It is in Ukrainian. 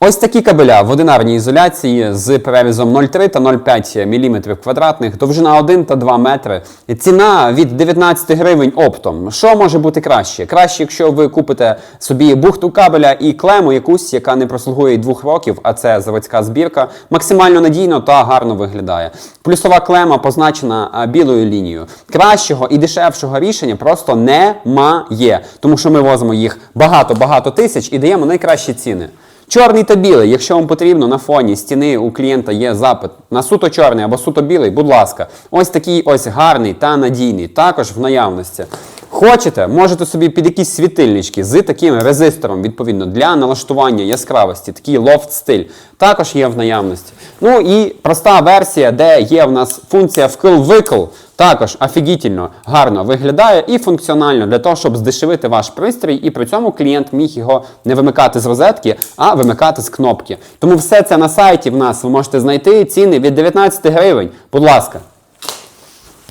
Ось такі кабеля в одинарній ізоляції з перерізом 0,3 та 0,5 мм квадратних, довжина 1 та 2 метри. Ціна від 19 гривень оптом. Що може бути краще? Краще, якщо ви купите собі бухту кабеля і клему якусь, яка не прослугує двох років, а це заводська збірка, максимально надійно та гарно виглядає. Плюсова клема позначена білою лінією. Кращого і дешевшого рішення просто немає, тому що ми возимо їх багато-багато тисяч і даємо найкращі ціни. Чорний та білий, якщо вам потрібно на фоні стіни у клієнта є запит на суто чорний або суто білий, будь ласка, ось такий ось гарний та надійний, також в наявності. Хочете, можете собі під якісь світильнички з таким резистором, відповідно, для налаштування яскравості, такий лофт стиль, також є в наявності. Ну і проста версія, де є в нас функція вкл-викл, також офігітельно гарно виглядає і функціонально для того, щоб здешевити ваш пристрій, і при цьому клієнт міг його не вимикати з розетки, а вимикати з кнопки. Тому все це на сайті в нас ви можете знайти ціни від 19 гривень. Будь ласка.